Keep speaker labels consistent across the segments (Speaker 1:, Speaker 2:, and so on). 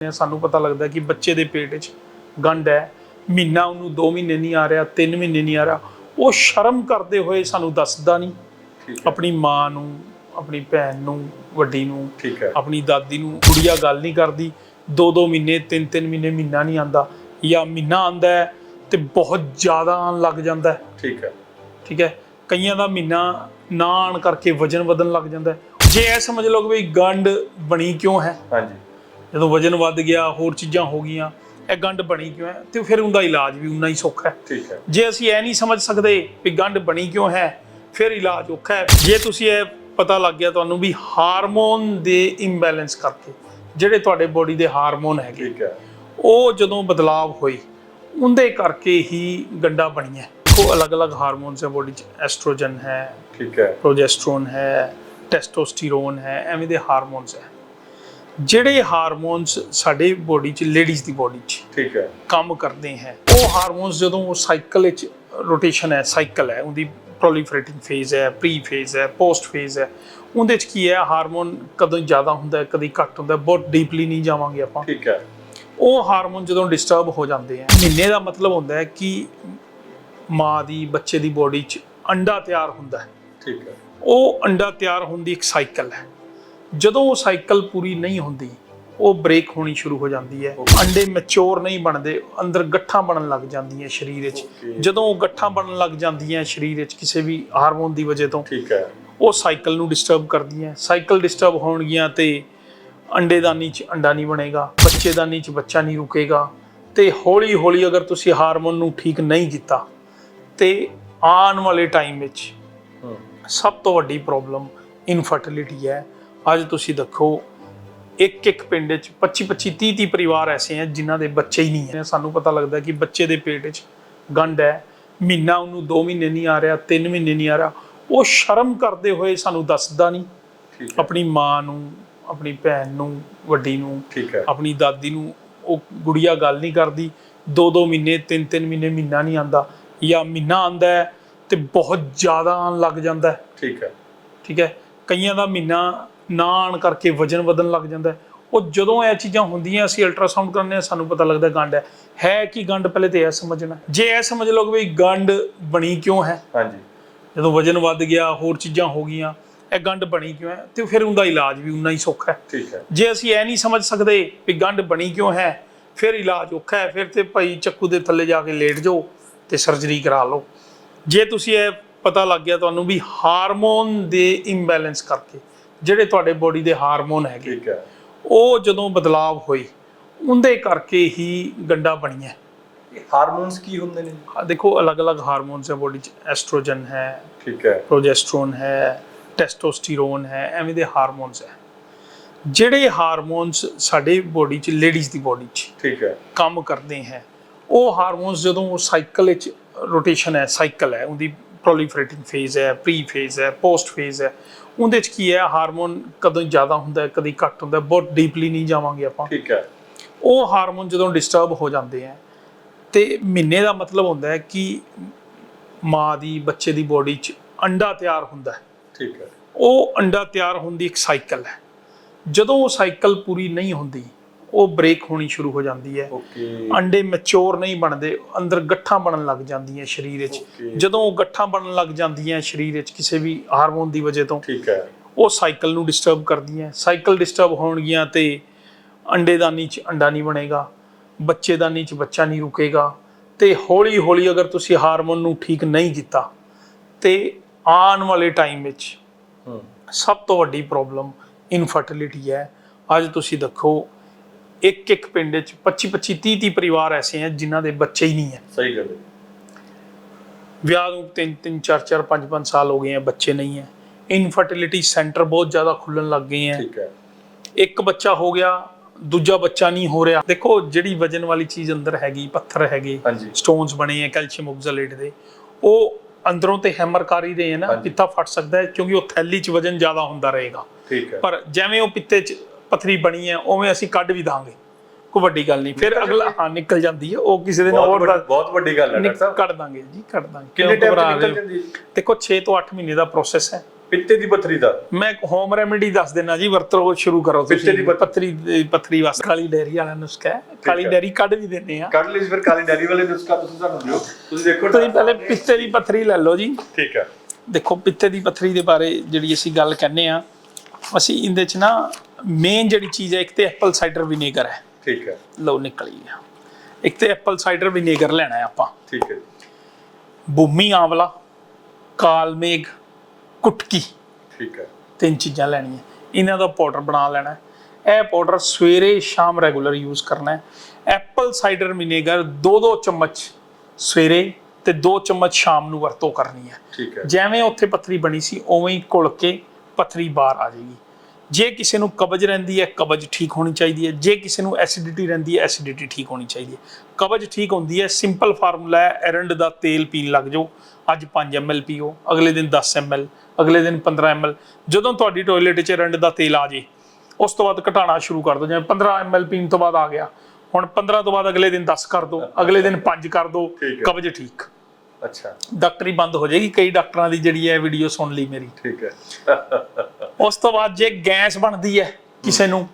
Speaker 1: ਨੇ ਸਾਨੂੰ ਪਤਾ ਲੱਗਦਾ ਕਿ ਬੱਚੇ ਦੇ ਪੇਟ 'ਚ ਗੰਢ ਹੈ ਮਹੀਨਾ ਉਹਨੂੰ 2 ਮਹੀਨੇ ਨਹੀਂ ਆ ਰਿਹਾ 3 ਮਹੀਨੇ ਨਹੀਂ ਆ ਰਿਹਾ ਉਹ ਸ਼ਰਮ ਕਰਦੇ ਹੋਏ ਸਾਨੂੰ ਦੱਸਦਾ ਨਹੀਂ। ਆਪਣੀ ਮਾਂ ਨੂੰ ਆਪਣੀ ਭੈਣ ਨੂੰ ਵੱਡੀ ਨੂੰ ਆਪਣੀ ਦਾਦੀ ਨੂੰ ਕੁੜੀਆ ਗੱਲ ਨਹੀਂ ਕਰਦੀ 2-2 ਮਹੀਨੇ 3-3 ਮਹੀਨੇ ਮਹੀਨਾ ਨਹੀਂ ਆਂਦਾ ਜਾਂ ਮਹੀਨਾ ਆਂਦਾ ਤੇ ਬਹੁਤ ਜ਼ਿਆਦਾ ਆਉਣ ਲੱਗ ਜਾਂਦਾ
Speaker 2: ਠੀਕ ਹੈ।
Speaker 1: ਠੀਕ ਹੈ? ਕਈਆਂ ਦਾ ਮਹੀਨਾ ਨਾ ਆਉਣ ਕਰਕੇ ਵਜਨ ਵਧਣ ਲੱਗ ਜਾਂਦਾ ਜੇ ਇਹ ਸਮਝ ਲਓ ਕਿ ਗੰਢ ਬਣੀ ਕਿਉਂ ਹੈ?
Speaker 2: ਹਾਂਜੀ।
Speaker 1: ਜਦੋਂ ਵਜਨ ਵੱਧ ਗਿਆ ਹੋਰ ਚੀਜ਼ਾਂ ਹੋ ਗਈਆਂ ਇਹ ਗੰਢ ਬਣੀ ਕਿਉਂ ਹੈ? ਤੇ ਫਿਰ ਉਹਦਾ ਇਲਾਜ ਵੀ ਉਨਾ ਹੀ ਸੌਖਾ ਹੈ।
Speaker 2: ਠੀਕ ਹੈ।
Speaker 1: ਜੇ ਅਸੀਂ ਇਹ ਨਹੀਂ ਸਮਝ ਸਕਦੇ ਵੀ ਗੰਢ ਬਣੀ ਕਿਉਂ ਹੈ ਫਿਰ ਇਲਾਜ ਔਖਾ ਹੈ। ਜੇ ਤੁਸੀਂ ਇਹ ਪਤਾ ਲੱਗ ਗਿਆ ਤੁਹਾਨੂੰ ਵੀ ਹਾਰਮੋਨ ਦੇ ਇੰਬੈਲੈਂਸ ਕਰਕੇ ਜਿਹੜੇ ਤੁਹਾਡੇ ਬੋਡੀ ਦੇ ਹਾਰਮੋਨ ਹੈਗੇ
Speaker 2: ਠੀਕ ਹੈ।
Speaker 1: ਉਹ ਜਦੋਂ ਬਦਲਾਵ ਹੋਏ ਉਹਦੇ ਕਰਕੇ ਹੀ ਗੰਡਾ ਬਣੀਆਂ ਉਹ ਅਲੱਗ-ਅਲੱਗ ਹਾਰਮੋਨਸ ਹੈ ਬੋਡੀ 'ਚ ਐਸਟ੍ਰੋਜਨ ਹੈ
Speaker 2: ਠੀਕ ਹੈ।
Speaker 1: ਪ੍ਰੋਜੈਸਟਰੋਨ ਹੈ ਟੈਸਟੋਸਟੀਰੋਨ ਹੈ ਐਵੇਂ ਦੇ ਹਾਰਮੋਨਸ ਹੈ। ਜਿਹੜੇ ਹਾਰਮੋਨਸ ਸਾਡੇ ਬੋਡੀ 'ਚ ਲੇਡੀਜ਼ ਦੀ ਬੋਡੀ 'ਚ
Speaker 2: ਠੀਕ ਹੈ।
Speaker 1: ਕੰਮ ਕਰਦੇ ਹੈ ਉਹ ਹਾਰਮੋਨਸ ਜਦੋਂ ਉਹ ਸਾਈਕਲ ਵਿੱਚ ਰੋਟੇਸ਼ਨ ਹੈ ਸਾਈਕਲ ਹੈ ਉਹਦੀ ਪ੍ਰੋਲੀਫਰੇਟਿੰਗ ਫੇਜ਼ ਹੈ ਪ੍ਰੀ ਫੇਜ਼ ਹੈ ਪੋਸਟ ਫੇਜ਼ ਹੈ ਉਹਦੇ 'ਚ ਕੀ ਹੈ ਹਾਰਮੋਨ ਕਦੋਂ ਜ਼ਿਆਦਾ ਹੁੰਦਾ ਕਦੀ ਘੱਟ ਹੁੰਦਾ ਬਹੁਤ ਡੀਪਲੀ ਨਹੀਂ ਜਾਵਾਂਗੇ ਆਪਾਂ।
Speaker 2: ਠੀਕ ਹੈ।
Speaker 1: ਉਹ ਹਾਰਮੋਨ ਜਦੋਂ ਡਿਸਟਰਬ ਹੋ ਜਾਂਦੇ ਆ ਮਹੀਨੇ ਦਾ ਮਤਲਬ ਹੁੰਦਾ ਹੈ ਕਿ ਮਾਂ ਦੀ ਬੱਚੇ ਦੀ ਬੋਡੀ 'ਚ ਅੰਡਾ ਤਿਆਰ ਹੁੰਦਾ ਹੈ।
Speaker 2: ਠੀਕ ਹੈ।
Speaker 1: ਉਹ ਅੰਡਾ ਤਿਆਰ ਹੋਣ ਦੀ ਇੱਕ ਸਾਈਕਲ ਹੈ। ਜਦੋਂ ਉਹ ਸਾਈਕਲ ਪੂਰੀ ਨਹੀਂ ਹੁੰਦੀ ਉਹ ਬ੍ਰੇਕ ਹੋਣੀ ਸ਼ੁਰੂ ਹੋ ਜਾਂਦੀ ਹੈ. ਅੰਡੇ ਮੈਚੁਰ ਨਹੀਂ ਬਣਦੇ ਅੰਦਰ ਗੱਠਾਂ ਬਣਨ ਲੱਗ ਜਾਂਦੀਆਂ ਸਰੀਰ ਵਿੱਚ. ਜਦੋਂ ਉਹ ਗੱਠਾਂ ਬਣਨ ਲੱਗ ਜਾਂਦੀਆਂ ਸਰੀਰ ਵਿੱਚ ਕਿਸੇ ਵੀ ਹਾਰਮੋਨ ਦੀ ਵਜ੍ਹਾ ਤੋਂ
Speaker 2: ਠੀਕ ਹੈ।
Speaker 1: ਉਹ ਸਾਈਕਲ ਨੂੰ ਡਿਸਟਰਬ ਕਰਦੀਆਂ ਸਾਈਕਲ ਡਿਸਟਰਬ ਹੋਣਗੀਆਂ ਤੇ ਅੰਡੇਦਾਨੀ ਚ ਅੰਡਾ ਨਹੀਂ ਬਣੇਗਾ ਬੱਚੇਦਾਨੀ ਚ ਬੱਚਾ ਨਹੀਂ ਰੁਕੇਗਾ ਤੇ ਹੌਲੀ ਹੌਲੀ ਅਗਰ ਤੁਸੀਂ ਹਾਰਮੋਨ ਨੂੰ ਠੀਕ ਨਹੀਂ ਕੀਤਾ ਤੇ ਆਉਣ ਵਾਲੇ ਟਾਈਮ ਵਿੱਚ ਸਭ ਤੋਂ ਵੱਡੀ ਪ੍ਰੋਬਲਮ ਇਨਫਰਟੀਲਿਟੀ ਹੈ। ਅੱਜ ਤੁਸੀਂ ਦੇਖੋ ਇੱਕ ਇੱਕ ਪਿੰਡ ਵਿੱਚ 25 25 30 30 ਪਰਿਵਾਰ ਐਸੇ ਹੈ ਜਿਨ੍ਹਾਂ ਦੇ ਬੱਚੇ ਹੀ ਨਹੀਂ ਹੈ। ਸਾਨੂੰ ਪਤਾ ਲੱਗਦਾ ਕਿ ਬੱਚੇ ਦੇ ਪੇਟ 'ਚ ਗੰਢ ਹੈ ਮਹੀਨਾ ਉਹਨੂੰ 2 ਮਹੀਨੇ ਨਹੀਂ ਆ ਰਿਹਾ 3 ਮਹੀਨੇ ਨਹੀਂ ਆ ਰਿਹਾ। ਉਹ ਸ਼ਰਮ ਕਰਦੇ ਹੋਏ ਸਾਨੂੰ ਦੱਸਦਾ ਨਹੀਂ। ਆਪਣੀ ਮਾਂ ਨੂੰ ਆਪਣੀ ਭੈਣ ਨੂੰ ਵੱਡੀ ਨੂੰ ਆਪਣੀ ਦਾਦੀ ਨੂੰ ਉਹ ਗੁੜੀਆ ਗੱਲ ਨਹੀਂ ਕਰਦੀ। 2-2 ਮਹੀਨੇ 3-3 ਮਹੀਨੇ ਮਹੀਨਾ ਨਹੀਂ ਆਂਦਾ ਜਾਂ ਮਹੀਨਾ ਆਂਦਾ ਤੇ ਬਹੁਤ ਜ਼ਿਆਦਾ ਆਉਣ ਲੱਗ ਜਾਂਦਾ
Speaker 2: ਠੀਕ ਹੈ।
Speaker 1: ਠੀਕ ਹੈ? ਕਈਆਂ ਦਾ ਮਹੀਨਾ ਨਾ ਆਉਣ ਕਰਕੇ ਵਜਨ ਵਧਣ ਲੱਗ ਜਾਂਦਾ। ਉਹ ਜਦੋਂ ਇਹ ਚੀਜ਼ਾਂ ਹੁੰਦੀਆਂ ਅਸੀਂ ਅਲਟਰਾਸਾਊਂਡ ਕਰਨੇ ਆ ਸਾਨੂੰ ਪਤਾ ਲੱਗਦਾ ਗੰਢ ਹੈ। ਹੈ ਕੀ ਗੰਢ? ਪਹਿਲੇ ਤੇ ਇਹ ਸਮਝਣਾ। ਜੇ ਇਹ ਸਮਝ ਲਓ ਕਿ ਵੀ ਗੰਢ ਬਣੀ ਕਿਉਂ ਹੈ?
Speaker 2: ਹਾਂਜੀ।
Speaker 1: ਜਦੋਂ ਵਜਨ ਵੱਧ ਗਿਆ ਹੋਰ ਚੀਜ਼ਾਂ ਹੋ ਗਈਆਂ ਇਹ ਗੰਢ ਬਣੀ ਕਿਉਂ ਹੈ? ਤੇ ਫਿਰ ਉਹਦਾ ਇਲਾਜ ਵੀ ਉਨਾ ਹੀ ਸੌਖਾ ਹੈ।
Speaker 2: ਠੀਕ ਹੈ।
Speaker 1: ਜੇ ਅਸੀਂ ਇਹ ਨਹੀਂ ਸਮਝ ਸਕਦੇ ਵੀ ਗੰਢ ਬਣੀ ਕਿਉਂ ਹੈ ਫਿਰ ਇਲਾਜ ਔਖਾ ਹੈ। ਫਿਰ ਤੇ ਭਾਈ ਚੱਕੂ ਦੇ ਥੱਲੇ ਜਾ ਕੇ ਲੇਟ ਜਾਓ ਤੇ ਸਰਜਰੀ ਕਰਾ ਲਓ। ਜੇ ਤੁਸੀਂ ਇਹ ਪਤਾ ਲੱਗ ਗਿਆ ਤੁਹਾਨੂੰ ਵੀ ਹਾਰਮੋਨ ਦੇ ਇੰਬੈਲੈਂਸ ਕਰਕੇ ਜਿਹੜੇ ਤੁਹਾਡੇ ਬੋਡੀ ਦੇ ਹਾਰਮੋਨ ਹੈਗੇ
Speaker 2: ਠੀਕ ਹੈ।
Speaker 1: ਉਹ ਜਦੋਂ ਬਦਲਾਵ ਹੋਏ ਉਹਦੇ ਕਰਕੇ ਹੀ ਗੰਡਾ ਬਣੀਆਂ।
Speaker 2: ਇਹ ਹਾਰਮੋਨਸ ਕੀ ਹੁੰਦੇ ਨੇ?
Speaker 1: ਆਹ ਦੇਖੋ ਅਲੱਗ-ਅਲੱਗ ਹਾਰਮੋਨਸ ਹੈ ਬੋਡੀ 'ਚ ਐਸਟ੍ਰੋਜਨ ਹੈ
Speaker 2: ਠੀਕ ਹੈ।
Speaker 1: ਪ੍ਰੋਜੈਸਟਰੋਨ ਹੈ ਟੈਸਟੋਸਟੀਰੋਨ ਹੈ ਐਵੇਂ ਦੇ ਹਾਰਮੋਨਸ ਹੈ। ਜਿਹੜੇ ਹਾਰਮੋਨਸ ਸਾਡੇ ਬੋਡੀ 'ਚ ਲੇਡੀਜ਼ ਦੀ ਬੋਡੀ 'ਚ
Speaker 2: ਠੀਕ ਹੈ।
Speaker 1: ਕੰਮ ਕਰਦੇ ਹੈ ਉਹ ਹਾਰਮੋਨਸ ਜਦੋਂ ਉਹ ਸਾਈਕਲ ਵਿੱਚ ਰੋਟੇਸ਼ਨ ਹੈ ਸਾਈਕਲ ਹੈ ਉਹਦੀ ਪ੍ਰੋਲੀਫਰੇਟਿੰਗ ਫੇਜ਼ ਹੈ ਪ੍ਰੀ ਫੇਜ਼ ਹੈ ਪੋਸਟ ਫੇਜ਼ ਹੈ। ਉਹਦੇ 'ਚ ਕੀ ਹੈ ਹਾਰਮੋਨ ਕਦੋਂ ਜ਼ਿਆਦਾ ਹੁੰਦਾ ਹੈ ਕਦੀ ਘੱਟ ਹੁੰਦਾ ਬਹੁਤ ਡੀਪਲੀ ਨਹੀਂ ਜਾਵਾਂਗੇ ਆਪਾਂ।
Speaker 2: ਠੀਕ ਹੈ।
Speaker 1: ਉਹ ਹਾਰਮੋਨ ਜਦੋਂ ਡਿਸਟਰਬ ਹੋ ਜਾਂਦੇ ਆ ਤੇ ਮਹੀਨੇ ਦਾ ਮਤਲਬ ਹੁੰਦਾ ਹੈ ਕਿ ਮਾਂ ਦੀ ਬੱਚੇ ਦੀ ਬੋਡੀ 'ਚ ਅੰਡਾ ਤਿਆਰ ਹੁੰਦਾ ਹੈ।
Speaker 2: ਠੀਕ ਹੈ।
Speaker 1: ਉਹ ਅੰਡਾ ਤਿਆਰ ਹੋਣ ਦੀ ਇੱਕ ਸਾਈਕਲ ਹੈ। ਜਦੋਂ ਉਹ ਸਾਈਕਲ ਪੂਰੀ ਨਹੀਂ ਹੁੰਦੀ ਉਹ ਬ੍ਰੇਕ ਹੋਣੀ ਸ਼ੁਰੂ ਹੋ ਜਾਂਦੀ ਹੈ।
Speaker 2: ਓਕੇ
Speaker 1: ਅੰਡੇ ਮੈਚੁਰ ਨਹੀਂ ਬਣਦੇ ਅੰਦਰ ਗੱਠਾਂ ਬਣਨ ਲੱਗ ਜਾਂਦੀਆਂ ਸਰੀਰ ਵਿੱਚ. ਜਦੋਂ ਉਹ ਗੱਠਾਂ ਬਣਨ ਲੱਗ ਜਾਂਦੀਆਂ ਸਰੀਰ ਵਿੱਚ ਕਿਸੇ ਵੀ ਹਾਰਮੋਨ ਦੀ ਵਜ੍ਹਾ ਤੋਂ
Speaker 2: ਠੀਕ ਹੈ।
Speaker 1: ਉਹ ਸਾਈਕਲ ਨੂੰ ਡਿਸਟਰਬ ਕਰਦੀਆਂ। ਸਾਈਕਲ ਡਿਸਟਰਬ ਹੋਣਗੀਆਂ ਤੇ ਅੰਡੇਦਾਨੀ ਚ ਅੰਡਾ ਨਹੀਂ ਬਣੇਗਾ ਬੱਚੇਦਾਨੀ ਚ ਬੱਚਾ ਨਹੀਂ ਰੁਕੇਗਾ ਤੇ ਹੌਲੀ ਹੌਲੀ ਅਗਰ ਤੁਸੀਂ ਹਾਰਮੋਨ ਨੂੰ ਠੀਕ ਨਹੀਂ ਕੀਤਾ ਤੇ ਆਉਣ ਵਾਲੇ ਟਾਈਮ ਵਿੱਚ ਸਭ ਤੋਂ ਵੱਡੀ ਪ੍ਰੋਬਲਮ ਇਨਫਰਟੀਲਿਟੀ ਹੈ। ਅੱਜ ਤੁਸੀਂ ਦੇਖੋ ਇੱਕ ਇੱਕ ਪਿੰਡ ਵਿੱਚ 25 25 30 30 ਪਰਿਵਾਰ ਐਸੇ ਹੈ ਜਿਨ੍ਹਾਂ ਦੇ ਬੱਚੇ ਹੀ ਨਹੀਂ ਹੈ
Speaker 2: ਸਹੀ ਗੱਲ ਹੈ।
Speaker 1: ਵਿਆਹ ਨੂੰ 3 3 4 4 5 5 ਸਾਲ ਹੋ ਗਏ ਹੈ ਬੱਚੇ ਨਹੀਂ ਹੈ ਇਨਫਰਟੀਲਿਟੀ ਸੈਂਟਰ ਬਹੁਤ ਜ਼ਿਆਦਾ ਖੁੱਲਣ ਲੱਗ ਗਏ ਹੈ
Speaker 2: ਠੀਕ ਹੈ।
Speaker 1: ਇੱਕ ਬੱਚਾ ਹੋ ਗਿਆ ਦੂਜਾ ਬੱਚਾ ਨਹੀਂ ਹੋ ਰਿਹਾ। ਦੇਖੋ ਜਿਹੜੀ ਵਜਨ ਵਾਲੀ ਚੀਜ਼ ਅੰਦਰ ਹੈਗੀ ਪੱਥਰ ਹੈਗੇ ਸਟੋਨਸ ਬਣੇ ਆ ਕੈਲਸ਼ੀਅਮ ਆਕਜ਼ਾਲੇਟ ਦੇ। ਉਹ ਅੰਦਰੋਂ ਤੇ ਹੈਮਰ ਕਰ ਹੀ ਰਹੇ ਆ ਨਾ। ਪਿੱਤਾ ਫਟ ਸਕਦਾ ਹੈ ਕਿਉਂਕਿ ਉਹ ਥੈਲੀ 'ਚ ਵਜਨ ਜ਼ਿਆਦਾ ਹੁੰਦਾ ਰਹੇਗਾ।
Speaker 2: ਠੀਕ ਹੈ।
Speaker 1: ਪਰ ਜਿਵੇਂ ਉਹ ਪਿੱਤੇ 'ਚ ਪਥਰੀ ਬਣੀ ਹੈ ਉਵੇਂ ਅਸੀਂ ਕੱਢ ਵੀ ਦਾਂਗੇ। ਕੋਈ ਵੱਡੀ ਗੱਲ ਨਹੀਂ। ਫਿਰ ਅਗਲਾ ਹਾਂ ਨਿਕਲ ਜਾਂਦੀ ਹੈ। ਉਹ ਕਿਸੇ ਦਿਨ
Speaker 2: ਬਹੁਤ
Speaker 1: ਹੋਰ
Speaker 2: ਬਹੁਤ ਵੱਡੀ ਗੱਲ ਹੈ ਡਾਕਟਰ ਸਾਹਿਬ।
Speaker 1: ਕੱਢ ਦਾਂਗੇ ਜੀ ਕੱਢ ਦਾਂਗੇ।
Speaker 2: ਕਿੰਨੇ ਟਾਈਮ ਨਿਕਲ
Speaker 1: ਹੋ?
Speaker 2: ਜਾਂਦੀ
Speaker 1: ਦੇਖੋ 6 ਤੋਂ 8 ਮਹੀਨੇ ਦਾ ਪ੍ਰੋਸੈਸ ਹੈ।
Speaker 2: ਪਿੱਤੇ ਦੀ ਪੱਥਰੀ ਦਾ?
Speaker 1: ਮੈਂ ਇੱਕ ਹੋਮ ਰੈਮੇਡੀ ਦੱਸ ਦੇਣਾ ਜੀ ਵਰਤੋਂ ਸ਼ੁਰੂ ਕਰੋ
Speaker 2: ਪਿੱਤੇ
Speaker 1: ਤੁਸੀਂ
Speaker 2: ਦੀ ਪੱਥਰੀ।
Speaker 1: ਪੱਥਰੀ ਵਾਸਤੇ। ਕਾਲੀ ਡੈਰੀ ਵਾਲਾ ਨੁਸਖਾ ਹੈ। ਕਾਲੀ
Speaker 2: ਹੈ।
Speaker 1: ਡੈਰੀ ਕੱਢ ਵੀ ਦਿੰਦੇ ਆ
Speaker 2: ਕੱਢ ਲਈ ਫਿਰ ਕਾਲੀ ਡੈਰੀ ਵਾਲੇ ਨੁਸਖਾ ਤੁਸੀਂ ਸਾਨੂੰ ਦਿਓ। ਤੁਸੀਂ ਦੇਖੋ
Speaker 1: ਤੁਸੀਂ ਪਹਿਲੇ ਪਿੱਤੇ ਦੀ ਪੱਥਰੀ ਲੈ ਲਓ ਜੀ।
Speaker 2: ਠੀਕ ਹੈ।
Speaker 1: ਦੇਖੋ ਪਿੱਤੇ ਦੀ ਪੱਥਰੀ ਦੇ ਬਾਰੇ ਜਿਹੜੀ ਅਸੀਂ ਗੱਲ ਕਹਿੰਦੇ ਆ ਅਸੀਂ ਇਹਦੇ ਚ ਨਾ ਮੇਨ ਜਿਹੜੀ ਚੀਜ਼ ਹੈ ਇੱਕ ਤੇ ਐਪਲ ਸਾਈਡਰ ਵਿਨੇਗਰ ਹੈ।
Speaker 2: ਠੀਕ ਹੈ।
Speaker 1: ਲਓ ਨਿਕਲੀ ਆ। ਇੱਕ ਤੇ ਐਪਲ ਸਾਈਡਰ ਵਿਨੇਗਰ ਲੈਣਾ ਹੈ ਆਪਾਂ।
Speaker 2: ਠੀਕ ਹੈ
Speaker 1: ਭੂਮੀ ਆਂਵਲਾ ਕਾਲ ਮੇਘ ਕੁਟਕੀ।
Speaker 2: ਠੀਕ ਹੈ।
Speaker 1: ਤਿੰਨ ਚੀਜ਼ਾਂ ਲੈਣੀਆਂ। ਇਹਨਾਂ ਦਾ ਪਾਊਡਰ ਬਣਾ ਲੈਣਾ। ਇਹ ਪਾਊਡਰ ਸਵੇਰੇ ਸ਼ਾਮ ਰੈਗੂਲਰ ਯੂਜ਼ ਕਰਨਾ ਹੈ। ਐਪਲ ਸਾਈਡਰ ਵਿਨੇਗਰ 2-2 ਚਮਚ ਸਵੇਰੇ ਤੇ 2 ਚਮਚ ਸ਼ਾਮ ਨੂੰ ਵਰਤੋਂ ਕਰਨੀ ਹੈ।
Speaker 2: ਠੀਕ ਹੈ।
Speaker 1: ਜਿਵੇਂ ਉੱਥੇ ਪੱਥਰੀ ਬਣੀ ਸੀ ਉਵੇਂ ਹੀ ਘੁਲ ਕੇ ਪੱਥਰੀ ਬਾਹਰ ਆ ਜਾਏਗੀ। ਜੇ ਕਿਸੇ ਨੂੰ ਕਬਜ਼ ਰਹਿੰਦੀ ਹੈ ਕਬਜ਼ ਠੀਕ ਹੋਣੀ ਚਾਹੀਦੀ ਹੈ। ਜੇ ਕਿਸੇ ਨੂੰ ਐਸਿਡਿਟੀ ਰਹਿੰਦੀ ਹੈ ਐਸਿਡਿਟੀ ਠੀਕ ਹੋਣੀ ਚਾਹੀਦੀ ਹੈ। ਕਬਜ਼ ਠੀਕ ਹੁੰਦੀ ਹੈ ਸਿੰਪਲ ਫਾਰਮੂਲਾ ਹੈ ਐਰੰਡ ਦਾ ਤੇਲ ਪੀਣ ਲੱਗ ਜਾਓ। ਅੱਜ 5 ml ਪੀਓ ਅਗਲੇ ਦਿਨ 10 ml ਅਗਲੇ ਦਿਨ 15 ml ਜਦੋਂ ਤੁਹਾਡੀ ਟਾਇਲਟ 'ਚ ਐਰੰਡ ਦਾ ਤੇਲ ਆ ਜੇ ਉਸ ਤੋਂ ਬਾਅਦ ਘਟਾਉਣਾ ਸ਼ੁਰੂ ਕਰ ਦਿਓ। ਜਿਵੇਂ 15 ml ਪੀਣ ਤੋਂ ਬਾਅਦ ਆ ਗਿਆ। ਹੁਣ 15 ਤੋਂ ਬਾਅਦ ਅਗਲੇ ਦਿਨ 10 ਕਰ ਦਿਓ ਅਗਲੇ ਦਿਨ 5 ਕਰ ਦਿਓ। ਕਬਜ਼ ਠੀਕ।
Speaker 2: ਅੱਛਾ।
Speaker 1: ਡਾਕਟਰੀ ਬੰਦ ਹੋ ਜਾਏਗੀ ਕਈ ਡਾਕਟਰਾਂ ਦੀ ਜਿਹੜੀ ਹੈ ਵੀਡੀਓ ਸੁਣ ਲਈ ਮੇਰੀ।
Speaker 2: ਠੀਕ ਹੈ।
Speaker 1: ਉਸ ਤੋਂ ਬਾਅਦ ਜੇ ਗੈਸ ਬਣਦੀ ਹੈ ਕਿਸੇ ਨੂੰ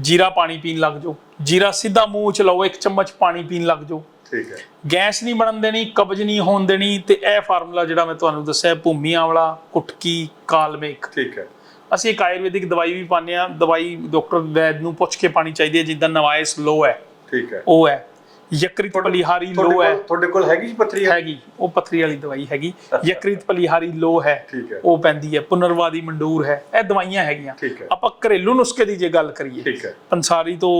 Speaker 1: ਜੀਰਾ ਪਾਣੀ ਪੀਣ ਲੱਗ ਜਾਓ। ਜੀਰਾ ਸਿੱਧਾ ਮੂੰਹ ਚ ਲਓ ਇੱਕ ਚਮਚ ਪਾਣੀ ਪੀਣ ਲੱਗ ਜਾਓ।
Speaker 2: ਠੀਕ ਹੈ।
Speaker 1: ਗੈਸ ਨਹੀਂ ਬਣਨ ਦੇਣੀ ਕਬਜ਼ ਨਹੀਂ ਹੋਣ ਦੇਣੀ ਤੇ ਇਹ ਫਾਰਮੂਲਾ ਜਿਹੜਾ ਮੈਂ ਤੁਹਾਨੂੰ ਦੱਸਿਆ ਭੂਮੀ ਆਂਵਲਾ ਕੁਟਕੀ ਕਾਲਮੇਕ
Speaker 2: ਠੀਕ ਹੈ।
Speaker 1: ਅਸੀਂ ਇੱਕ ਆਯੁਰਵੈਦਿਕ ਦਵਾਈ ਵੀ ਪਾਉਂਦੇ ਆ ਦਵਾਈ ਡਾਕਟਰ ਵੈਦ ਨੂੰ ਪੁੱਛ ਕੇ ਪਾਣੀ ਚਾਹੀਦੀ ਹੈ ਜਿੱਦਾਂ ਨਵਾਇਸ ਲੋ ਹੈ।
Speaker 2: ਠੀਕ ਹੈ।
Speaker 1: ਉਹ ਹੈ। ਯਕ੍ਰਿਤ ਪਲੀਹਾਰੀ ਲੋ ਹੈ।
Speaker 2: ਤੁਹਾਡੇ ਕੋਲ ਹੈਗੀ ਜੀ ਪੱਥਰੀ
Speaker 1: ਹੈਗੀ ਉਹ ਪਥਰੀ ਵਾਲੀ ਦਵਾਈ ਹੈਗੀ। ਯਕ੍ਰਿਤ ਪਲੀਹਾਰੀ ਲੋ ਹੈ ਉਹ ਪੈਂਦੀ ਹੈ। ਪੁਨਰਵਾਦੀ ਮੰਡੂਰ ਹੈ ਇਹ ਦਵਾਈਆਂ ਹੈਗੀਆਂ। ਆਪਾਂ ਘਰੇਲੂ ਨੁਸਖੇ ਦੀ ਜੇ ਗੱਲ ਕਰੀਏ ਪੰਸਾਰੀ ਤੋਂ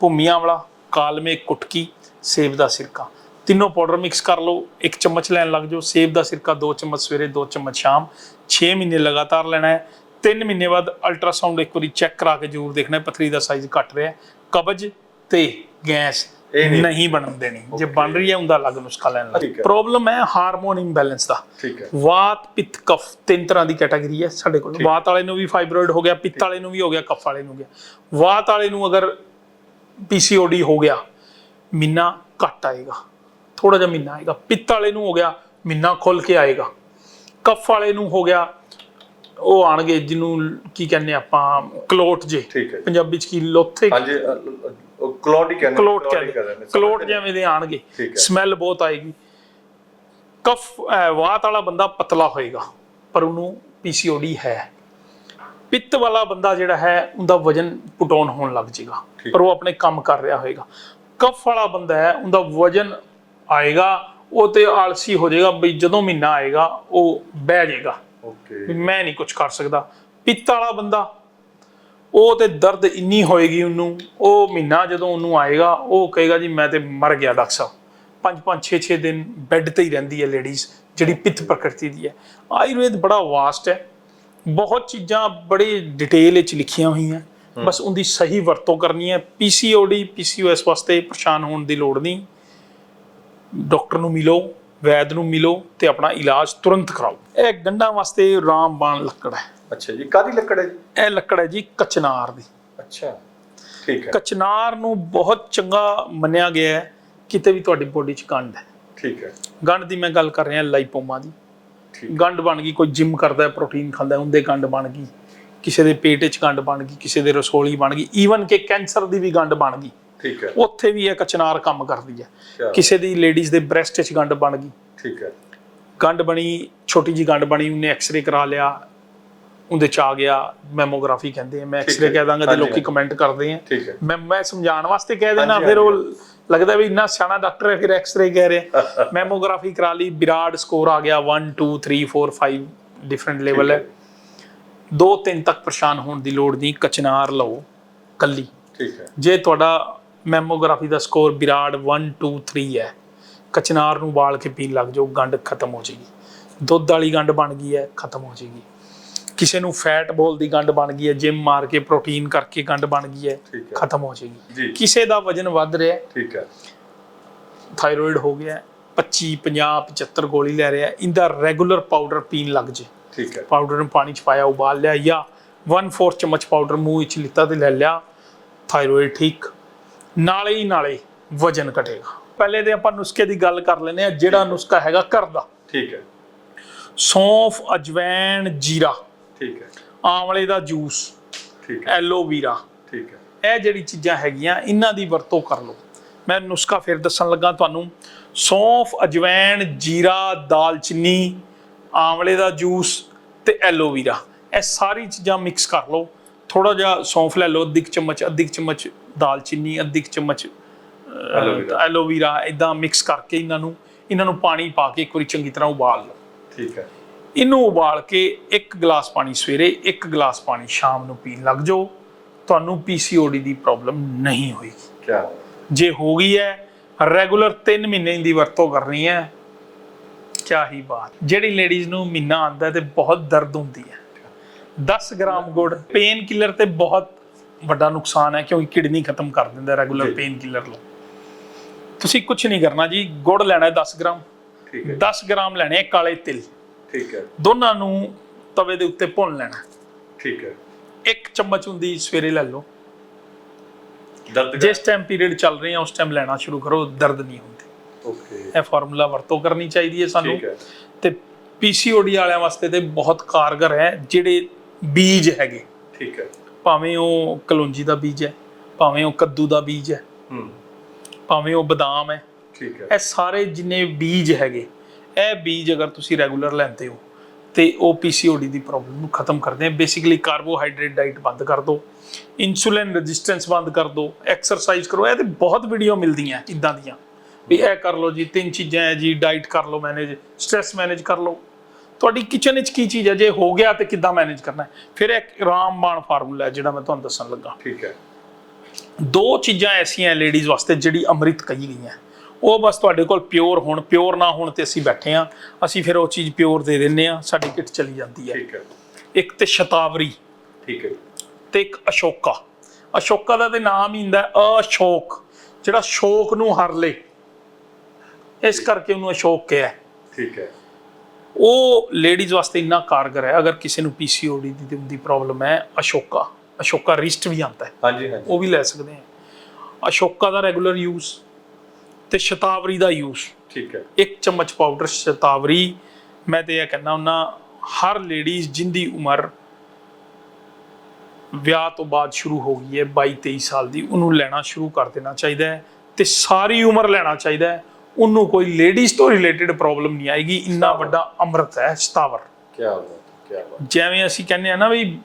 Speaker 1: ਭੂਮੀਆਂ ਵਾਲਾ ਕਾਲਮੇ ਕੁਟਕੀ ਸੇਬ ਦਾ ਸਿਰਕਾ। ਤਿੰਨੋਂ ਪਾਊਡਰ ਮਿਕਸ ਕਰ ਲਓ ਇੱਕ ਚਮਚ ਲੈਣ ਲੱਗ ਜਾਓ। ਸੇਬ ਦਾ ਸਿਰਕਾ ਦੋ ਚਮਚ ਸਵੇਰੇ ਦੋ ਚਮਚ ਸ਼ਾਮ। 6 ਮਹੀਨੇ ਲਗਾਤਾਰ ਲੈਣਾ ਹੈ। 3 ਮਹੀਨੇ ਬਾਅਦ ਅਲਟਰਾਸਾਊਂਡ ਇੱਕ ਵਾਰੀ ਚੈੱਕ ਕਰਾ ਕੇ ਜ਼ਰੂਰ ਦੇਖਣਾ ਪਥਰੀ ਦਾ ਸਾਈਜ਼ ਘਟ ਰਿਹਾ ਹੈ। ਕਬਜ਼ ਤੇ ਗੈਸ
Speaker 2: ਇਹ ਨਹੀਂ।
Speaker 1: ਨਹੀਂ ਬਣਨ ਦੇਣੀ ਜੇ ਬਣ ਰਹੀ ਹੈ ਉਹਦਾ ਅਲੱਗ ਨੁਸਖਾ ਲੈਣ ਲੱਗ। ਪ੍ਰੋਬਲਮ ਹੈ। ਹਾਰਮੋਨ ਇੰਬੈਲੈਂਸ ਦਾ।
Speaker 2: ਠੀਕ ਹੈ।
Speaker 1: ਵਾਤ ਪਿੱਤ ਕਫ ਤਿੰਨ ਤਰ੍ਹਾਂ ਦੀ ਕੈਟਾਗਰੀ ਹੈ ਸਾਡੇ ਕੋਲ। ਵਾਤ ਵਾਲੇ ਨੂੰ ਵੀ ਫਾਈਬਰੋਇਡ ਹੋ ਗਿਆ ਪਿੱਤ ਵਾਲੇ ਨੂੰ ਵੀ ਹੋ ਗਿਆ ਕਫ ਵਾਲੇ ਨੂੰ ਹੋ ਗਿਆ। ਵਾਤ ਵਾਲੇ ਨੂੰ ਅਗਰ ਪੀਸੀਓਡੀ ਹੋ ਗਿਆ ਮਹੀਨਾ ਘੱਟ ਆਏਗਾ। ਥੋੜਾ ਜਿਹਾ ਮਹੀਨਾ ਆਏਗਾ। ਪਿੱਤ ਵਾਲੇ ਨੂੰ ਹੋ ਗਿਆ ਮਹੀਨਾ ਖੁੱਲ ਕੇ ਆਏਗਾ। ਕਫ ਵਾਲੇ ਨੂੰ ਹੋ ਗਿਆ ਉਹ ਆਣਗੇ ਜਿਹਨੂੰ ਕੀ ਕਹਿੰਦੇ ਆਪਾਂ ਕਲੋਟ ਜੇ
Speaker 2: ਠੀਕ ਹੈ ਜੀ।
Speaker 1: ਪੰਜਾਬੀ ਚ ਕੀ ਲੋਥੇ
Speaker 2: ਹਾਂਜੀ ਅ, ਕਲੋਟ ਹੀ ਕਹਿੰਦੇ
Speaker 1: ਕਲੋਟ ਕਹਿੰਦੇ। ਕਲੋਟ ਜਿਵੇਂ ਦੇ ਆਣਗੇ
Speaker 2: ਠੀਕ ਹੈ।
Speaker 1: ਸਮੈਲ ਬਹੁਤ ਆਏਗੀ ਕਫ ਅਹ, ਵਾਤ ਵਾਲਾ ਬੰਦਾ ਪਤਲਾ ਹੋਏਗਾ ਪਰ ਉਹਨੂੰ ਪੀਸੀਓਡੀ ਹੈ ਪਿੱਤ ਵਾਲਾ ਬੰਦਾ ਜਿਹੜਾ ਹੈ ਉਹਦਾ ਵਜਨ ਪੁਟਾਉਣ ਹੋਣ ਲੱਗ ਜਾਏਗਾ
Speaker 2: ਠੀਕ।
Speaker 1: ਪਰ ਉਹ ਆਪਣੇ ਕੰਮ ਕਰ ਰਿਹਾ ਹੋਏਗਾ ਕਫ ਵਾਲਾ ਬੰਦਾ ਹੈ ਉਹਦਾ ਵਜਨ ਆਏਗਾ ਉਹ ਤੇ ਆਲਸੀ ਹੋ ਜਾਏਗਾ ਬਈ ਜਦੋਂ ਮਹੀਨਾ ਆਏਗਾ ਉਹ ਬਹਿ ਜਾਏਗਾ ਵੀ
Speaker 2: ਓਕੇ
Speaker 1: ਮੈਂ ਨਹੀਂ ਕੁਝ ਕਰ ਸਕਦਾ। ਪਿੱਤ ਵਾਲਾ ਬੰਦਾ ਉਹ ਤੇ ਦਰਦ ਇੰਨੀ ਹੋਏਗੀ ਉਹਨੂੰ ਉਹ ਮਹੀਨਾ ਜਦੋਂ ਉਹਨੂੰ ਆਏਗਾ ਉਹ ਕਹੇਗਾ ਜੀ ਮੈਂ ਤੇ ਮਰ ਗਿਆ ਡਾਕਟਰ ਸਾਹਿਬ। ਪੰਜ ਪੰਜ 6 6 ਦਿਨ ਬੈੱਡ ਤੇ ਹੀ ਰਹਿੰਦੀ ਹੈ ਲੇਡੀਜ਼ ਜਿਹੜੀ ਪਿੱਤ ਪ੍ਰਕਿਰਤੀ ਦੀ ਹੈ। ਆਯੁਰਵੇਦ ਬੜਾ ਵਾਸਟ ਹੈ। ਬਹੁਤ ਚੀਜ਼ਾਂ ਬੜੀ ਡਿਟੇਲ ਵਿੱਚ ਲਿਖੀਆਂ ਹੋਈਆਂ। ਬਸ ਉਹਦੀ ਸਹੀ ਵਰਤੋਂ ਕਰਨੀ ਹੈ। ਪੀਸੀਓਡੀ ਪੀਸੀਓਐਸ ਵਾਸਤੇ ਪਰੇਸ਼ਾਨ ਹੋਣ ਦੀ ਲੋੜ ਨਹੀਂ। ਡਾਕਟਰ ਨੂੰ ਮਿਲੋ। ਵੈਦ ਨੂੰ ਮਿਲੋ ਤੇ ਆਪਣਾ ਇਲਾਜ ਤੁਰੰਤ ਕਰਾਓ। ਇਹ ਗੰਢਾਂ ਵਾਸਤੇ ਰਾਮਬਾਣ ਲੱਕੜ ਹੈ।
Speaker 2: ਅੱਛਾ ਜੀ ਕਾਦੀ ਲੱਕੜ ਹੈ ਜੀ?
Speaker 1: ਇਹ ਲੱਕੜ ਹੈ ਜੀ ਕਚਨਾਰ ਦੀ।
Speaker 2: ਅੱਛਾ ਠੀਕ ਹੈ।
Speaker 1: ਕਚਨਾਰ ਨੂੰ ਬਹੁਤ ਚੰਗਾ ਮੰਨਿਆ ਗਿਆ ਹੈ ਕਿਤੇ ਵੀ ਤੁਹਾਡੀ ਬੋਡੀ 'ਚ ਗੰਢ ਹੈ।
Speaker 2: ਠੀਕ ਹੈ।
Speaker 1: ਗੰਢ ਦੀ ਮੈਂ ਗੱਲ ਕਰ ਰਿਹਾ ਲਾਈਪੋਮਾ ਦੀ। ਗੰਢ ਬਣ ਗਈ ਕੋਈ ਜਿਮ ਕਰਦਾ ਹੈ ਪ੍ਰੋਟੀਨ ਖਾਂਦਾ ਹੈ ਉਹਦੇ ਗੰਢ ਬਣ ਗਈ। ਕਿਸੇ ਦੇ ਪੇਟ 'ਚ ਗੰਢ ਬਣ ਗਈ ਕਿਸੇ ਦੇ ਰਸੋਲੀ ਬਣ ਗਈ ਈਵਨ ਕਿ ਕੈਂਸਰ ਦੀ ਵੀ ਗੰਢ ਬਣ ਗਈ।
Speaker 2: ਠੀਕ ਹੈ।
Speaker 1: ਉੱਥੇ ਵੀ ਇਹ ਕਚਨਾਰ ਕੰਮ ਕਰਦੀ ਹੈ। ਕਿਸੇ ਦੀ ਲੇਡੀਜ਼ ਦੇ ਬ੍ਰੈਸਟ 'ਚ ਗੰਢ ਬਣ ਗਈ।
Speaker 2: ਠੀਕ ਹੈ।
Speaker 1: ਗੰਢ ਬਣੀ ਛੋਟੀ ਜੀ ਗੰਢ ਬਣੀ ਉਹਨੇ ਐਕਸ-ਰੇ ਕਰਾ ਲਿਆ। ਉਹਦੇ ਚ ਆ ਗਿਆ ਮੈਮੋਗ੍ਰਾਫੀ ਕਹਿੰਦੇ ਆ। ਮੈਂ ਐਕਸ-ਰੇ। ਕਹਿ ਦਾਂਗਾ ਤੇ ਲੋਕੀ। ਕਮੈਂਟ ਕਰਦੇ ਆ। ਮੈਂ ਮੈਂ ਸਮਝਾਉਣ ਵਾਸਤੇ ਕਹਿ ਦੇਣਾ ਫਿਰ ਉਹ। ਲੱਗਦਾ ਵੀ ਇੰਨਾ ਸਿਆਣਾ ਡਾਕਟਰ ਹੈ ਫਿਰ ਐਕਸ-ਰੇ ਕਹਿ ਰਿਹਾ। ਮੈਮੋਗ੍ਰਾਫੀ ਕਰਾ ਲਈ ਵਿਰਾਡ ਸਕੋਰ ਆ ਗਿਆ 1 2 3 4 5 ਡਿਫਰੈਂਟ ਲੈਵਲ ਹੈ। ਦੋ ਤਿੰਨ ਤੱਕ ਪਰੇਸ਼ਾਨ ਹੋਣ ਦੀ ਲੋੜ ਨਹੀਂ ਕਚਨਾਰ ਲਓ ਕੱਲੀ।
Speaker 2: ਠੀਕ ਹੈ।
Speaker 1: ਜੇ ਤੁਹਾਡਾ ਮੈਮੋਗ੍ਰਾਫੀ ਦਾ ਸਕੋਰ ਵਿਰਾਡ 1 2 3 ਹੈ। ਕਚਨਾਰ ਨੂੰ ਬਾਲ ਕੇ ਪੀਣ ਲੱਗ ਜਾਓ ਗੰਢ ਖਤਮ ਹੋ ਜਾਏਗੀ। ਦੁੱਧ ਵਾਲੀ ਗੰਢ ਬਣ ਗਈ ਹੈ ਖਤਮ ਹੋ ਜਾਏਗੀ। ਕਿਸੇ ਨੂੰ ਫੈਟ ਬੋਲ ਦੀ ਗੰਢ ਬਣ ਗਈ ਹੈ ਜਿਮ ਮਾਰ ਕੇ ਪ੍ਰੋਟੀਨ ਕਰਕੇ ਗੰਢ ਬਣ ਗਈ ਹੈ ਖਤਮ ਹੋ ਜਾਏਗੀ।
Speaker 2: ਜੀ।
Speaker 1: ਕਿਸੇ ਦਾ ਵਜਨ ਵੱਧ ਰਿਹਾ ਹੈ।
Speaker 2: ਠੀਕ ਹੈ।
Speaker 1: ਥਾਇਰੋਇਡ ਹੋ ਗਿਆ ਹੈ, 25 50 75 ਗੋਲੀ ਲੈ ਰਿਹਾ ਹੈ, ਇਹਦਾ ਰੈਗੂਲਰ ਪਾਊਡਰ ਪੀਣ ਲੱਗ ਜੇ।
Speaker 2: ਠੀਕ ਹੈ।
Speaker 1: ਪਾਊਡਰ ਨੂੰ ਪਾਣੀ ਚ ਪਾਇਆ ਉਬਾਲ ਲਿਆ ਜਾਂ 1/4 ਚਮਚ ਪਾਊਡਰ ਮੂੰਹ ਵਿੱਚ ਲਿੱਤਾ ਤੇ ਲੈ ਲਿਆ। ਥਾਇਰੋਇਡ ਠੀਕ। ਨਾਲੇ ਹੀ ਨਾਲੇ ਵਜਨ ਘਟੇਗਾ। ਪਹਿਲੇ ਤੇ ਆਪਾਂ ਨੁਸਖੇ ਦੀ ਗੱਲ ਕਰ ਲੈਨੇ ਆ ਜਿਹੜਾ ਨੁਸਖਾ ਹੈਗਾ ਘਰ ਦਾ।
Speaker 2: ਠੀਕ ਹੈ।
Speaker 1: ਸੌਂਫ ਅਜਵੈਣ ਜੀਰਾ।
Speaker 2: ਠੀਕ ਹੈ।
Speaker 1: ਆਂਵਲੇ ਦਾ ਜੂਸ।
Speaker 2: ਠੀਕ ਹੈ।
Speaker 1: ਐਲੋਵੀਰਾ
Speaker 2: ਠੀਕ ਹੈ।
Speaker 1: ਇਹ ਜਿਹੜੀ ਚੀਜ਼ਾਂ ਹੈਗੀਆਂ ਇਹਨਾਂ ਦੀ ਵਰਤੋਂ ਕਰ ਲਓ। ਮੈਂ ਨੁਸਖਾ ਫਿਰ ਦੱਸਣ ਲੱਗਾ ਤੁਹਾਨੂੰ। ਸੌਂਫ ਅਜਵੈਣ ਜੀਰਾ ਦਾਲਚੀਨੀ ਆਂਵਲੇ ਦਾ ਜੂਸ ਤੇ ਐਲੋਵੀਰਾ ਇਹ ਸਾਰੀ ਚੀਜ਼ਾਂ ਮਿਕਸ ਕਰ ਲਓ। ਥੋੜਾ ਜਿਹਾ ਸੌਂਫ ਲੈ ਲਓ ਅੱਧੀ ਚਮਚ ਅੱਧੀ ਚਮਚ ਦਾਲਚੀਨੀ ਅੱਧੀ ਚਮਚ
Speaker 2: ਐਲੋਵੀਰਾ।
Speaker 1: ਇਦਾਂ ਮਿਕਸ ਕਰਕੇ ਇਹਨਾਂ ਨੂੰ ਇਹਨਾਂ ਨੂੰ ਪਾਣੀ ਪਾ ਕੇ ਇੱਕ ਵਾਰੀ ਚੰਗੀ ਤਰ੍ਹਾਂ ਉਬਾਲ ਲਓ।
Speaker 2: ਠੀਕ ਹੈ।
Speaker 1: ਇਹਨੂੰ ਉਬਾਲ ਕੇ ਇੱਕ ਗਲਾਸ ਪਾਣੀ ਸਵੇਰੇ ਇੱਕ ਗਲਾਸ ਪਾਣੀ ਸ਼ਾਮ ਨੂੰ ਪੀਣ ਲੱਗ ਜਾਓ। ਤੁਹਾਨੂੰ ਪੀਸੀਓਡੀ ਦੀ ਪ੍ਰੋਬਲਮ ਨਹੀਂ ਹੋਏਗੀ।
Speaker 2: ਕੀ
Speaker 1: ਜੇ ਹੋ ਗਈ ਹੈ ਰੈਗੂਲਰ 3 ਮਹੀਨੇ ਦੀ ਵਰਤੋਂ ਕਰਨੀ ਹੈ ਕਿਆ ਹੀ ਬਾਤ। ਜਿਹੜੀ ਲੇਡੀਜ਼ ਨੂੰ ਮਹੀਨਾ ਆਉਂਦਾ ਤੇ ਬਹੁਤ ਦਰਦ ਹੁੰਦੀ ਹੈ। 10 ਗ੍ਰਾਮ ਗੁੜ ਪੇਨ ਕਿਲਰ ਤੇ ਬਹੁਤ ਵੱਡਾ ਨੁਕਸਾਨ ਹੈ ਕਿਉਂਕਿ ਕਿਡਨੀ ਖਤਮ ਕਰ ਦਿੰਦਾ ਰੈਗੂਲਰ। ਪੇਨ ਕਿਲਰ ਲਓ ਤੁਸੀਂ ਕੁਝ ਨਹੀਂ ਕਰਨਾ ਜੀ ਗੁੜ ਲੈਣਾ ਹੈ 10 ਗ੍ਰਾਮ।
Speaker 2: ਠੀਕ ਹੈ।
Speaker 1: 10 ਗ੍ਰਾਮ ਲੈਣੇ ਹੈ ਕਾਲੇ ਤਿਲ।
Speaker 2: ਠੀਕ ਹੈ।
Speaker 1: ਦੋਨਾਂ ਨੂੰ ਤਵੇ ਦੇ ਉੱਤੇ ਭੁੰਨ ਲੈਣਾ।
Speaker 2: ਠੀਕ ਹੈ।
Speaker 1: ਇੱਕ ਚਮਚ ਹੁੰਦੀ ਸਵੇਰੇ ਲੈ ਲਓ।
Speaker 2: ਦਰਦ
Speaker 1: ਜਿਸ ਟਾਈਮ ਪੀਰੀਅਡ ਚੱਲ ਰਹੇ ਆ ਉਸ ਟਾਈਮ ਲੈਣਾ ਸ਼ੁਰੂ ਕਰੋ ਦਰਦ ਨਹੀਂ ਹੁੰਦੀ।
Speaker 2: ਓਕੇ
Speaker 1: ਇਹ ਫਾਰਮੂਲਾ ਵਰਤੋਂ ਕਰਨੀ ਚਾਹੀਦੀ ਹੈ ਸਾਨੂੰ।
Speaker 2: ਠੀਕ ਹੈ।
Speaker 1: ਤੇ ਪੀਸੀਓਡੀ ਵਾਲਿਆਂ ਵਾਸਤੇ ਤੇ ਬਹੁਤ ਕਾਰਗਰ ਹੈ ਜਿਹੜੇ ਬੀਜ ਹੈਗੇ।
Speaker 2: ਠੀਕ ਹੈ।
Speaker 1: ਭਾਵੇਂ ਉਹ ਕਲੌਂਜੀ ਦਾ ਬੀਜ ਹੈ ਭਾਵੇਂ ਉਹ ਕੱਦੂ ਦਾ ਬੀਜ ਹੈ
Speaker 2: ਹੂੰ।
Speaker 1: ਭਾਵੇਂ ਉਹ ਬਦਾਮ ਹੈ
Speaker 2: ਠੀਕ ਹੈ।
Speaker 1: ਇਹ ਸਾਰੇ ਜਿੰਨੇ ਬੀਜ ਹੈਗੇ ਇਹ ਬੀਜ ਅਗਰ ਤੁਸੀਂ ਰੈਗੂਲਰ ਲੈਂਦੇ ਹੋ ਤੇ ਉਹ ਪੀਸੀਓਡੀ ਦੀ ਪ੍ਰੋਬਲਮ ਨੂੰ ਖਤਮ ਕਰਦੇ ਆ। ਬੇਸਿਕਲੀ ਕਾਰਬੋਹਾਈਡਰੇਟ ਡਾਈਟ ਬੰਦ ਕਰ ਦਿਓ ਇਨਸੂਲਿਨ ਰੈਜ਼ਿਸਟੈਂਸ ਬੰਦ ਕਰ ਦਿਓ ਐਕਸਰਸਾਈਜ਼ ਕਰੋ ਇਹ ਤੇ ਬਹੁਤ ਵੀਡੀਓ ਮਿਲਦੀਆਂ ਇਦਾਂ ਦੀਆਂ। ਵੀ ਇਹ ਕਰ ਲਓ ਜੀ ਤਿੰਨ ਚੀਜ਼ਾਂ ਹੈ ਜੀ ਡਾਈਟ ਕਰ ਲਓ ਮੈਨੇਜ ਸਟ੍ਰੈਸ ਮੈਨੇਜ ਕਰ ਲਓ। ਤੁਹਾਡੀ ਕਿਚਨ ਵਿੱਚ ਕੀ ਚੀਜ਼ ਹੈ? ਜੇ ਹੋ ਗਿਆ ਤੇ ਕਿੱਦਾਂ ਮੈਨੇਜ ਕਰਨਾ ਹੈ? ਫਿਰ ਇੱਕ ਰਾਮਬਾਣ ਫਾਰਮੂਲਾ ਹੈ ਜਿਹੜਾ ਮੈਂ ਤੁਹਾਨੂੰ ਦੱਸਣ ਲੱਗਾ।
Speaker 2: ਠੀਕ ਹੈ।
Speaker 1: ਦੋ ਚੀਜ਼ਾਂ ਐਸੀਆਂ ਲੇਡੀਜ਼ ਵਾਸਤੇ ਜਿਹੜੀ ਅੰਮ੍ਰਿਤ ਕਹੀ ਗਈਆਂ ਉਹ ਬਸ ਤੁਹਾਡੇ ਕੋਲ ਪਿਓਰ ਹੋਣ ਪਿਓਰ ਨਾ ਹੋਣ ਤੇ ਅਸੀਂ ਬੈਠੇ ਆ ਅਸੀਂ ਫਿਰ ਉਹ ਚੀਜ਼ ਪਿਓਰ ਦੇ ਦਿੰਨੇ ਆ ਸਾਡੀ ਕਿਟ ਚਲੀ ਜਾਂਦੀ ਹੈ।
Speaker 2: ਠੀਕ ਹੈ।
Speaker 1: ਇੱਕ ਤੇ ਸ਼ਤਾਵਰੀ।
Speaker 2: ਠੀਕ ਹੈ।
Speaker 1: ਤੇ ਇੱਕ ਅਸ਼ੋਕਾ। ਅਸ਼ੋਕਾ ਦਾ ਤੇ ਨਾਮ ਹੀ ਹੁੰਦਾ ਅਸ਼ੋਕ। ਜਿਹੜਾ ਸ਼ੋਕ ਨੂੰ ਹਰ ਲੇ ਇਸ ਕਰਕੇ ਉਹਨੂੰ ਅਸ਼ੋਕ ਕਿਹਾ।
Speaker 2: ਠੀਕ ਹੈ।
Speaker 1: ਉਹ ਲੇਡੀਜ਼ ਵਾਸਤੇ ਇੰਨਾ ਕਾਰਗਰ ਹੈ ਅਗਰ ਕਿਸੇ ਨੂੰ ਪੀਸੀਓਡੀ ਦੀ ਦੀ ਪ੍ਰੋਬਲਮ ਹੈ ਅਸ਼ੋਕਾ ਅਸ਼ੋਕਾ ਰਿਸਟ ਵੀ ਆਉਂਦਾ ਹੈ।
Speaker 2: ਹਾਂਜੀ ਹਾਂਜੀ।
Speaker 1: ਉਹ ਵੀ ਲੈ ਸਕਦੇ ਆ ਅਸ਼ੋਕਾ ਦਾ ਰੈਗੂਲਰ ਯੂਜ਼ ਤੇ ਸ਼ਤਾਵਰੀ ਦਾ ਯੂਜ਼
Speaker 2: ਠੀਕ ਹੈ।
Speaker 1: ਇੱਕ ਚਮਚ ਪਾਊਡਰ ਸ਼ਤਾਵਰੀ ਮੈਂ ਤੇ ਇਹ ਕਹਿੰਦਾ ਹੁੰਨਾ ਹਰ ਲੇਡੀਜ਼ ਜਿੰਦੀ ਉਮਰ ਵਿਆਹ ਤੋਂ ਬਾਅਦ ਸ਼ੁਰੂ ਹੋ ਗਈ ਹੈ 22 23 ਸਾਲ ਦੀ ਉਹਨੂੰ ਲੈਣਾ ਸ਼ੁਰੂ ਕਰ ਦੇਣਾ ਚਾਹੀਦਾ ਹੈ ਤੇ ਸਾਰੀ ਉਮਰ ਲੈਣਾ ਚਾਹੀਦਾ ਹੈ। ਉਹਨੂੰ ਕੋਈ ਲੇਡੀਜ਼ ਤੋਂ ਰਿਲੇਟਡ ਪ੍ਰੋਬਲਮ ਨਹੀਂ ਆਏਗੀ। ਇੰਨਾ ਵੱਡਾ ਅੰਮ੍ਰਿਤ ਹੈ ਸ਼ਤਾਵਰ।
Speaker 2: ਕੀ ਬਾਤ ਕੀ ਬਾਤ
Speaker 1: ਜਿਵੇਂ ਅਸੀਂ ਕਹਿੰਦੇ ਆ ਨਾ ਵੀ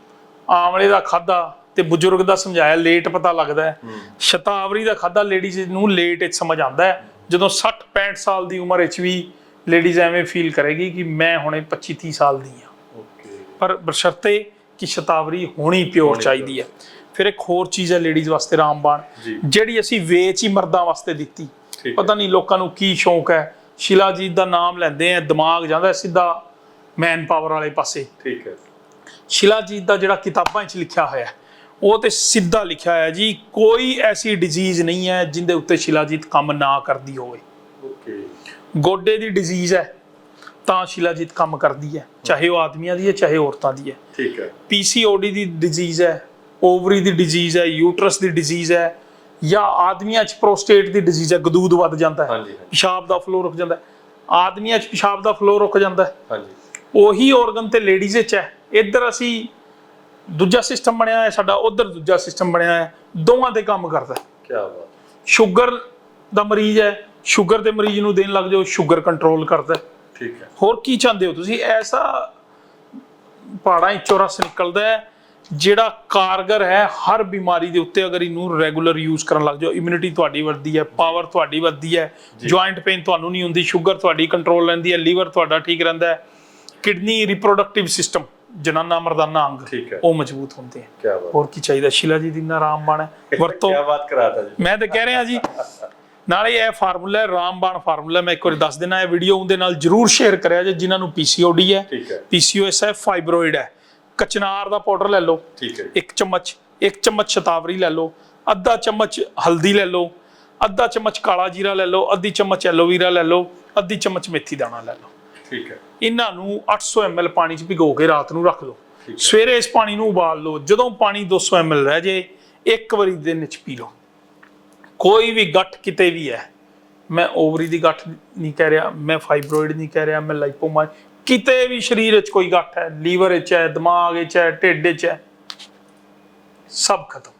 Speaker 1: ਆਮਲੇ ਦਾ ਖਾਦਾ ਤੇ ਬਜ਼ੁਰਗ ਦਾ ਸਮਝਾਇਆ ਲੇਟ ਪਤਾ ਲੱਗਦਾ ਹੈ। ਸ਼ਤਾਵਰੀ ਦਾ ਖਾਦਾ ਲੇਡੀਜ਼ ਨੂੰ ਲੇਟ ਵਿੱਚ ਸਮਝ ਆਉਂਦਾ ਹੈ। ਜਦੋਂ 60 65 ਸਾਲ ਦੀ ਉਮਰ ਵਿੱਚ ਵੀ ਲੇਡੀਜ਼ ਐਵੇਂ ਫੀਲ ਕਰੇਗੀ ਕਿ ਮੈਂ ਹੁਣੇ 25 30 ਸਾਲ ਦੀ ਹਾਂ।
Speaker 2: ਓਕੇ।
Speaker 1: ਪਰ ਬਸ਼ਰਤੇ ਕਿ ਸ਼ਤਾਵਰੀ ਹੋਣੀ ਪਿਓਰ ਚਾਹੀਦੀ ਹੈ। ਫਿਰ ਇੱਕ ਹੋਰ ਚੀਜ਼ ਹੈ ਲੇਡੀਜ਼ ਵਾਸਤੇ ਰਾਮਬਾਣ। ਜਿਹੜੀ ਅਸੀਂ ਵੇਚ ਹੀ ਮਰਦਾਂ ਵਾਸਤੇ ਦਿੱਤੀ। ਪਤਾ ਨਹੀਂ ਲੋਕਾਂ ਨੂੰ ਕੀ ਸ਼ੌਂਕ ਹੈ। ਸ਼ਿਲਾਜੀਤ ਦਾ ਨਾਮ ਲੈਂਦੇ ਆ ਦਿਮਾਗ ਜਾਂਦਾ ਸਿੱਧਾ ਮੈਨ ਪਾਵਰ ਵਾਲੇ ਪਾਸੇ।
Speaker 2: ਠੀਕ ਹੈ।
Speaker 1: ਸ਼ਿਲਾਜੀਤ ਦਾ ਜਿਹੜਾ ਕਿਤਾਬਾਂ 'ਚ ਲਿਖਿਆ ਹੋਇਆ ਹੈ, ਉਹ ਤੇ ਸਿੱਧਾ ਲਿਖਿਆ ਹੋਇਆ ਜੀ ਕੋਈ ਐਸੀ ਡਿਜ਼ੀਜ਼ ਨਹੀਂ ਹੈ ਜਿੰਦੇ ਉੱਤੇ ਸ਼ਿਲਾਜੀਤ ਕੰਮ ਨਾ ਕਰਦੀ ਹੋਵੇ।
Speaker 2: ਓਕੇ।
Speaker 1: ਗੋਡੇ ਦੀ ਡਿਜ਼ੀਜ਼ ਹੈ ਤਾਂ ਸ਼ਿਲਾਜੀਤ ਕੰਮ ਕਰਦੀ ਹੈ ਚਾਹੇ ਉਹ ਆਦਮੀਆਂ ਦੀ ਹੈ ਚਾਹੇ ਔਰਤਾਂ ਦੀ ਹੈ।
Speaker 2: ਠੀਕ ਹੈ।
Speaker 1: ਪੀਸੀਓਡੀ ਦੀ ਡਿਜ਼ੀਜ਼ ਹੈ ਓਵਰੀ ਦੀ ਡਿਜ਼ੀਜ਼ ਹੈ ਯੂਟਰਸ ਦੀ ਡਿਜ਼ੀਜ਼ ਹੈ ਜਾਂ ਆਦਮੀਆਂ 'ਚ ਪ੍ਰੋਸਟੇਟ ਦੀ ਡਿਜ਼ੀਜ਼ ਹੈ ਗਦੂਦ ਵੱਧ ਜਾਂਦਾ ਹੈ।
Speaker 2: ਹਾਂਜੀ ਹਾਂਜੀ।
Speaker 1: ਪਿਸ਼ਾਬ ਦਾ ਫਲੋ ਰੁਕ ਜਾਂਦਾ ਹੈ। ਆਦਮੀਆਂ 'ਚ ਪਿਸ਼ਾਬ ਦਾ ਫਲੋ ਰੁਕ ਜਾਂਦਾ ਹੈ।
Speaker 2: ਹਾਂਜੀ।
Speaker 1: ਉਹੀ ਆਰਗਨ ਤੇ ਲੇਡੀਜ਼ ਵਿੱਚ ਹੈ। ਇੱਧਰ ਅਸੀਂ ਦੂਜਾ ਸਿਸਟਮ ਬਣਿਆ ਹੈ ਸਾਡਾ ਉਧਰ ਦੂਜਾ ਸਿਸਟਮ ਬਣਿਆ ਹੈ ਦੋਵਾਂ ਤੇ ਕੰਮ ਕਰਦਾ ਹੈ।
Speaker 2: ਕੀ ਬਾਤ।
Speaker 1: ਸ਼ੂਗਰ ਦਾ ਮਰੀਜ਼ ਹੈ ਸ਼ੂਗਰ ਦੇ ਮਰੀਜ਼ ਨੂੰ ਦੇਣ ਲੱਗ ਜਾਓ ਸ਼ੂਗਰ ਕੰਟਰੋਲ ਕਰਦਾ
Speaker 2: ਠੀਕ ਹੈ।
Speaker 1: ਹੋਰ ਕੀ ਚਾਹੁੰਦੇ ਹੋ ਤੁਸੀਂ? ਐਸਾ ਪਹਾੜਾਂ ਵਿੱਚੋਂ ਰਸ ਨਿਕਲਦਾ ਹੈ। ਜਿਹੜਾ ਕਾਰਗਰ ਹੈ ਹਰ ਬਿਮਾਰੀ ਦੇ ਉੱਤੇ ਅਗਰ ਇਹਨੂੰ ਰੈਗੂਲਰ ਯੂਜ਼ ਕਰਨ ਲੱਗ ਜਾਓ ਇਮਿਊਨਿਟੀ ਤੁਹਾਡੀ ਵੱਧਦੀ ਹੈ ਪਾਵਰ ਤੁਹਾਡੀ ਵੱਧਦੀ ਹੈ ਜੁਆਇੰਟ ਪੇਨ ਤੁਹਾਨੂੰ ਨਹੀਂ ਹੁੰਦੀ ਸ਼ੂਗਰ ਤੁਹਾਡੀ ਕੰਟਰੋਲ ਰਹਿੰਦੀ ਹੈ ਲੀਵਰ ਤੁਹਾਡਾ ਠੀਕ ਰਹਿੰਦਾ ਹੈ ਕਿਡਨੀ ਰਿਪਰੋਡਕਟਿਵ ਸਿਸਟਮ ਜਨਾਨਾ ਮਰਦਾਨਾ ਅੰਗ। ਉਹ ਮਜ਼ਬੂਤ ਹੁੰਦੇ ਹੈ
Speaker 2: ਕੀ ਬਾਤ।
Speaker 1: ਹੋਰ ਕੀ ਚਾਹੀਦਾ? ਸ਼ਿਲਾ ਜੀ ਦੀ ਨਾ ਰਾਮਬਾਣ ਹੈ। ਵਰਤੋ
Speaker 2: ਕੀ ਬਾਤ ਕਰਾਤਾ ਜੀ।
Speaker 1: ਮੈਂ ਤਾਂ ਕਹਿ ਰਿਹਾ ਜੀ ਨਾਲੇ ਇਹ ਫਾਰਮੂਲਾ ਹੈ ਰਾਮਬਾਣ ਫਾਰਮੂਲਾ ਮੈਂ ਇੱਕ ਵਾਰੀ ਦੱਸ ਦੇਣਾ ਇਹ ਵੀਡੀਓ ਉਹਦੇ ਨਾਲ ਜਰੂਰ ਸ਼ੇਅਰ ਕਰਿਆ ਜੇ ਜਿਨ੍ਹਾਂ ਨੂੰ ਪੀਸੀਓਡੀ ਹੈ ਪੀਸੀਓਐਸ ਹੈ। ਫਾਈਬਰੋਇਡ ਹੈ। ਕਚਨਾਰ ਦਾ ਪਾਊਡਰ ਲੈ ਲਓ।
Speaker 2: ਠੀਕ ਹੈ
Speaker 1: ਇੱਕ ਚਮਚ ਇੱਕ ਚਮਚ ਸ਼ਤਾਵਰੀ ਲੈ ਲਓ। ਅੱਧਾ ਚਮਚ ਹਲਦੀ ਲੈ ਲਓ। ਅੱਧਾ ਚਮਚ ਕਾਲਾ ਜੀਰਾ ਲੈ ਲਓ। ਅੱਧੀ ਚਮਚ ਐਲੋਵੀਰਾ ਲੈ ਲਓ। ਅੱਧੀ ਚਮਚ ਮੇਥੀ ਦਾਣਾ ਲੈ ਲਓ।
Speaker 2: ਠੀਕ ਹੈ।
Speaker 1: ਇਹਨਾਂ ਨੂੰ 800 ml ਪਾਣੀ 'ਚ ਭਿਗੋ ਕੇ ਰਾਤ ਨੂੰ ਰੱਖ ਲਓ। ਸਵੇਰੇ ਇਸ ਪਾਣੀ ਨੂੰ ਉਬਾਲ ਲਓ। ਜਦੋਂ ਪਾਣੀ 200 ml ਰਹਿ ਜੇ ਇੱਕ ਵਾਰੀ ਦਿਨ ਵਿੱਚ ਪੀ ਲਓ। ਕੋਈ ਵੀ ਗੱਠ ਕਿਤੇ ਵੀ ਹੈ। ਮੈਂ ਓਵਰੀ ਦੀ ਗੱਠ ਨਹੀਂ ਕਹਿ ਰਿਹਾ ਮੈਂ ਫਾਈਬਰੋਇਡ ਨਹੀਂ ਕਹਿ ਰਿਹਾ ਮੈਂ ਲਾਈਪੋਮਾ ਕਿਤੇ ਵੀ ਸਰੀਰ ਵਿੱਚ ਕੋਈ ਗੱਠ ਹੈ, ਲੀਵਰ ਵਿੱਚ ਹੈ, ਦਿਮਾਗ ਵਿੱਚ ਹੈ, ਢਿੱਡ ਵਿੱਚ ਹੈ, ਸਭ ਖਤਮ।